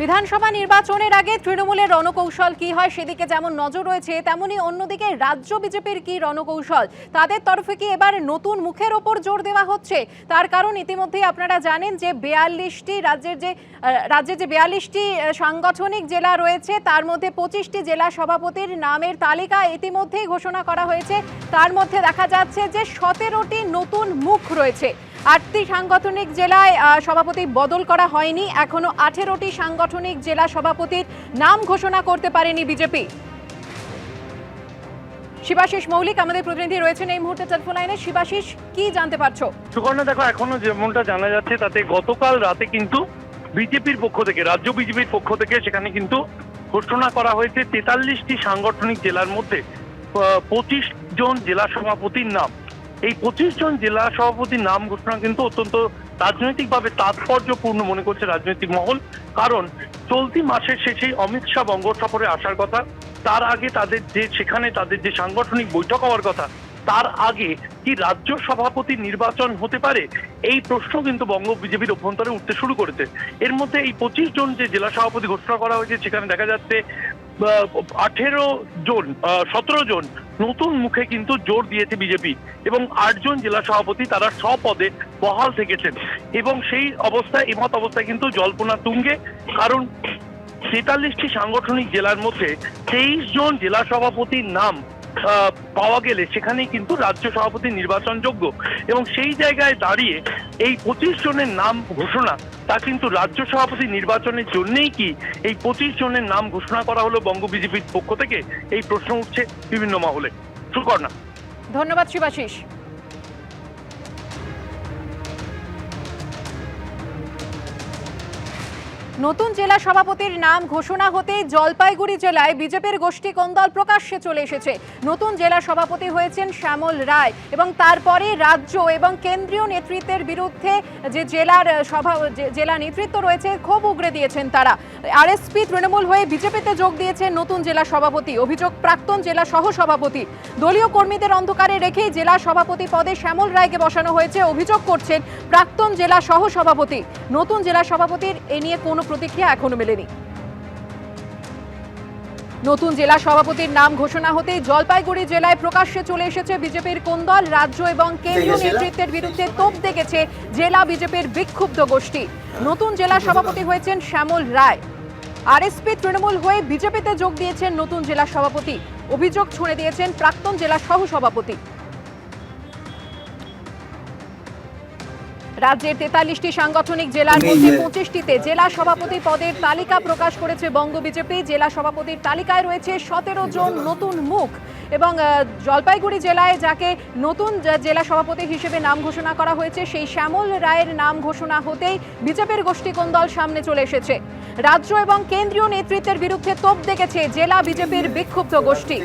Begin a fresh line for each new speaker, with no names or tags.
বিধানসভা নির্বাচনের আগে তৃণমূলের রণকৌশল কি হয়? সেদিকে যেমন নজর রয়েছে তেমনি অন্যদিকে রাজ্য বিজেপির কি রণকৌশল? তাদের তরফে কি এবার নতুন মুখের ওপর জোর দেওয়া হচ্ছে? তার কারণ ইতিমধ্যেই আপনারা জানেন যে বেয়াল্লিশটি রাজ্যের যে রাজ্যের যে বেয়াল্লিশটি সাংগঠনিক জেলা রয়েছে, তার মধ্যে পঁচিশটি জেলা সভাপতির নামের তালিকা ইতিমধ্যেই ঘোষণা করা হয়েছে। তার মধ্যে দেখা যাচ্ছে যে সতেরোটি নতুন মুখ রয়েছে। আটটি সাংগঠনিক জেলায় সভাপতি বদল করা হয়নি। এখনও আঠেরোটি সাংগঠনিক জেলা সভাপতির নাম ঘোষণা করতে পারেনি বিজেপি। শিবাশিস মৌলিক, আমাদের প্রতিনিধি রয়েছেন এই মুহূর্তে টেলিফোন লাইনে। শিবাশিস, কি জানতে পারছ?
সুকর্ণা দেখো, এখনও যেমনটা জানা যাচ্ছে, তাতে গতকাল রাতে কিন্তু বিজেপির পক্ষ থেকে, রাজ্য বিজেপির পক্ষ থেকে সেখানে কিন্তু ঘোষণা করা হয়েছে তেতাল্লিশটি সাংগঠনিক জেলার মধ্যে পঁচিশ জন জেলা সভাপতির নাম। এই পঁচিশ জন জেলা সভাপতির নাম ঘোষণা কিন্তু অত্যন্ত রাজনৈতিকভাবে তাৎপর্যপূর্ণ মনে করছে রাজনৈতিক মহল। কারণ চলতি মাসের শেষেই অমিত শাহ বঙ্গ সফরে আসার কথা, তার আগে তাদের যে সেখানে তাদের যে সাংগঠনিক বৈঠক হওয়ার কথা, তার আগে কি রাজ্য সভাপতি নির্বাচন হতে পারে? এই প্রশ্ন কিন্তু বঙ্গ বিজেপির অভ্যন্তরে উঠতে শুরু করেছে। এর মধ্যে এই পঁচিশ জন যে জেলা সভাপতি ঘোষণা করা হয়েছে, সেখানে দেখা যাচ্ছে আঠেরো জন সতেরো জন নতুন মুখে কিন্তু জোর দিয়েছে বিজেপি এবং আটজন জেলা সভাপতি তারা স্বপদে বহাল থেকেছেন। এবং সেই অবস্থায় এমত অবস্থায় কিন্তু জল্পনা তুঙ্গে, কারণ তেতাল্লিশটি সাংগঠনিক জেলার মধ্যে তেইশ জন জেলা সভাপতির নাম পাওয়া গেলে সেখানেই কিন্তু রাজ্য সভাপতি নির্বাচনযোগ্য। এবং সেই জায়গায় দাঁড়িয়ে এই পঁচিশ জনের নাম ঘোষণা তা কিন্তু রাজ্য সভাপতি নির্বাচনের জন্যেই কি এই পঁচিশ জনের নাম ঘোষণা করা হলো বঙ্গ বিজেপির পক্ষ থেকে? এই প্রশ্ন উঠছে বিভিন্ন মহলে। সুকর্ণা।
ধন্যবাদ শিবাশিস নতুন জেলা সভাপতির নাম ঘোষণা হতেই জলপাইগুড়ি জেলায় বিজেপির গোষ্ঠী কোন্দল প্রকাশ্যে চলে এসেছে। নতুন জেলা সভাপতি হয়েছেন শ্যামল রায় এবং তারপরে রাজ্য এবং কেন্দ্রীয় নেতৃত্বের বিরুদ্ধে যে জেলার সভা জেলা নেতৃত্ব রয়েছে, ক্ষোভ উগড়ে দিয়েছেন তারা। আরএসপি তৃণমূল হয়ে বিজেপিতে যোগ দিয়েছেন নতুন জেলা সভাপতি। অভিযোগ, প্রাক্তন জেলা সহ সভাপতি দলীয় কর্মীদের অন্ধকারে রেখেই জেলা সভাপতি পদে শ্যামল রায়কে বসানো হয়েছে। অভিযোগ করছেন প্রাক্তন জেলা সহ সভাপতি নতুন জেলা সভাপতির এ নিয়ে কোনো প্রতিক্রিয়া এখনও মেলেনি। নতুন জেলা সভাপতির নাম ঘোষণা হতেই জলপাইগুড়ি জেলায় প্রকাশ্যে চলে এসেছে বিজেপির কোন্দল রাজ্য এবং কেন্দ্রীয় নেতৃত্বের বিরুদ্ধে তোপ দেখেছে জেলা বিজেপির বিক্ষুব্ধ গোষ্ঠী। নতুন জেলা সভাপতি হয়েছেন শ্যামল রায়। আরএসপি তৃণমূল হয়ে বিজেপিতে যোগ দিয়েছেন নতুন জেলা সভাপতি। অভিযোগ ছুঁড়ে দিয়েছেন প্রাক্তন জেলা সহ রাজ্যের তেতাল্লিশটি সাংগঠনিক জেলার মধ্যে পঁচিশটিতে জেলা সভাপতি পদের তালিকা প্রকাশ করেছে বঙ্গ বিজেপি জেলা সভাপতির তালিকায় রয়েছে সতেরো জন নতুন মুখ এবং জলপাইগুড়ি জেলায় যাকে নতুন জেলা সভাপতি হিসেবে নাম ঘোষণা করা হয়েছে সেই শ্যামল রায়ের নাম ঘোষণা হতেই বিজেপির গোষ্ঠী কোন্দল সামনে চলে এসেছে? রাজ্য এবং কেন্দ্রীয় নেতৃত্বের বিরুদ্ধে তোপ দেখেছে জেলা বিজেপির বিক্ষুব্ধ গোষ্ঠী।